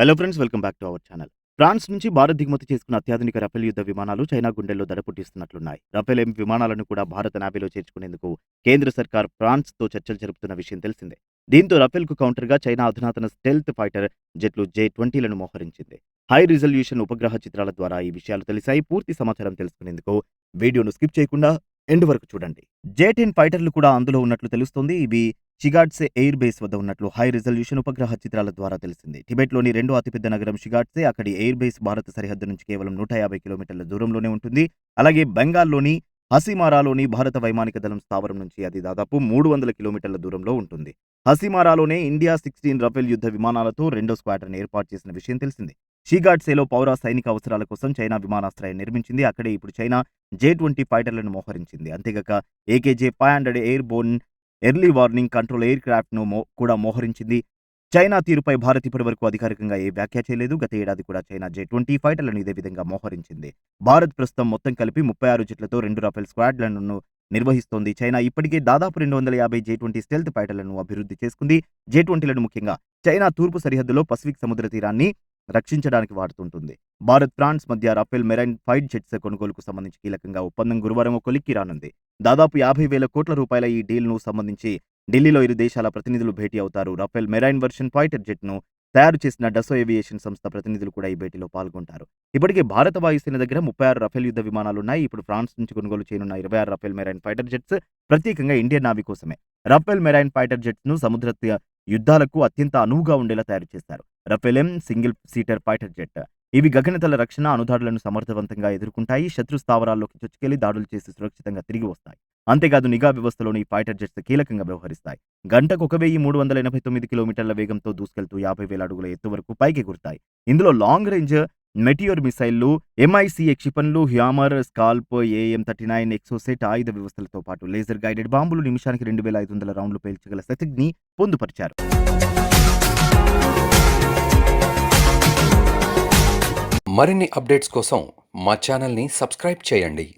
Hello friends welcome back to our channel France నుంచి భారత్ దిగుమతి చేసుకున్న అత్యాధునిక రఫేల్ యుద్ధ విమానాలు చైనా గుండెల్లో దడపుట్టిస్తున్నట్లున్నాయి. రఫేల్ ఎం విమానాలను కూడా భారత నావీలో చేర్చుకునేందుకు కేంద్ర సర్కార్ ఫ్రాన్స్తో చర్చలు జరుపుతున్న విషయం తెలిసిందే. దీంతో రఫేల్కు కు కౌంటర్గా చైనా అధునాతన స్టెల్త్ ఫైటర్ జెట్లు జే ట్వంటీలను మోహరించింది. హై రిజల్యూషన్ ఉపగ్రహ చిత్రాల ద్వారా ఈ విషయాలు తెలిసాయి. పూర్తి సమాచారం తెలుసుకునేందుకు వీడియోను స్కిప్ చేయకుండా ఎండ్ వరకు చూడండి. జే టెన్ ఫైటర్లు కూడా అందులో ఉన్నట్లు తెలుస్తోంది. ఇవి షిగాట్సే ఎయిర్ బేస్ వద్ద ఉన్నట్లు హై రిజల్యూషన్ ఉపగ్రహ చిత్రాల ద్వారా తెలిసింది. టిబెట్లోని రెండో అతిపెద్ద నగరం షిగాట్సే అక్కడి ఎయిర్ బేస్ భారత సరిహద్దు నుంచి కేవలం నూట యాభై కిలోమీటర్ల దూరంలోనే ఉంటుంది. అలాగే బెంగాల్లోని హసిమారాలోని భారత వైమానిక దళం స్థావరం నుంచి అది దాదాపు మూడు వందల కిలోమీటర్ల దూరంలో ఉంటుంది. హసిమారాలోనే ఇండియా సిక్స్టీన్ రఫేల్ యుద్ధ విమానాలతో రెండో స్క్వాడ్రన్ ఏర్పాటు చేసిన విషయం తెలిసింది. షీగాట్సేలో పౌర సైనిక అవసరాల కోసం చైనా విమానాశ్రయం నిర్మించింది. అక్కడే ఇప్పుడు చైనా జే ట్వంటీ ఫైటర్లను మోహరించింది. అంతేగాక AKJ five hundred airborne early warning control air క్రాఫ్ట్ను కూడా మోహరించింది. చైనా తీరుపై భారత్ ఇప్పటి వరకు అధికారికంగా ఏ వ్యాఖ్య చేయలేదు. గత ఏడాది కూడా చైనా జే ట్వంటీ ఫైటర్లను ఇదే విధంగా మోహరించింది. భారత్ ప్రస్తుతం మొత్తం కలిపి ముప్పై ఆరు జట్లతో రెండు రఫేల్ స్క్వాడ్లను నిర్వహిస్తోంది. చైనా ఇప్పటికే దాదాపు రెండు వందల యాభై జే ట్వంటీ స్టెల్త్ ఫైటర్లను అభివృద్ధి చేసుకుంది. జే ట్వంటీలను ముఖ్యంగా చైనా తూర్పు సరిహద్దులో పసిఫిక్ సముద్ర తీరాన్ని రక్షించడానికి వాడుతుంటుంది. భారత్ ఫ్రాన్స్ మధ్య రఫేల్ మెరైన్ ఫైట్ జెట్స్ కొనుగోలుకు సంబంధించి కీలకంగా ఒప్పందం గురువారం కొలిక్కి రానుంది. దాదాపు యాభై వేల కోట్ల రూపాయల ఈ డీల్ను సంబంధించి ఢిల్లీలో ఇరు దేశాల ప్రతినిధులు భేటీ అవుతారు. రఫేల్ మెరైన్ వర్షన్ ఫైటర్ జెట్ను తయారు చేసిన డసో ఏవియేషన్ సంస్థ ప్రతినిధులు కూడా ఈ భేటీలో పాల్గొంటారు. ఇప్పటికే భారత వాయుసేన దగ్గర ముప్పై ఆరు రఫేల్ యుద్ధ విమానాలున్నాయి. ఇప్పుడు ఫ్రాన్స్ నుంచి కొనుగోలు చేయనున్న ఇరవై ఆరు రఫేల్ మెరైన్ ఫైటర్ జెట్స్ ప్రత్యేకంగా ఇండియన్ నావీ కోసమే. రఫేల్ మెరైన్ ఫైటర్ జెట్స్ను సముద్ర యుద్ధాలకు అత్యంత అనువుగా ఉండేలా తయారు చేస్తారు. Rafale M single seater fighter jet. ఇవి గగనతల రక్షణ అనుదాడులను సమర్థవంతంగా ఎదుర్కొంటాయి. శత్రు స్థావరాల్లోకి చొచ్చుకెళ్ళి దాడులు చేసి సురక్షితంగా తిరిగి వస్తాయి. అంతేకాదు నిఘా వ్యవస్థలోని ఫైటర్ జెట్స్ కీలకంగా వ్యవహరిస్తాయి. గంటకు ఒక వెయ్యి మూడు వందల ఎనభై తొమ్మిది కిలోమీటర్ల వేగంతో దూసుకెళ్తూ యాభై వేల అడుగుల ఎత్తు వరకు పైకి గురుతాయి. ఇందులో లాంగ్ రేంజ్ మెటియోర్ మిసైళ్ళు ఎంఐసి క్షిపణులు Hammer SCALP AM thirty nine Exocet ఆయుధ వ్యవస్థలతో పాటు లేజర్ గైడెడ్ బాంబులు నిమిషానికి రెండు వేల ఐదు వందల రౌండ్లు పేల్చగల శక్తిని పొందుపరిచారు. మరిన్ని అప్డేట్స్ కోసం మా ఛానల్ని సబ్స్క్రైబ్ చేయండి.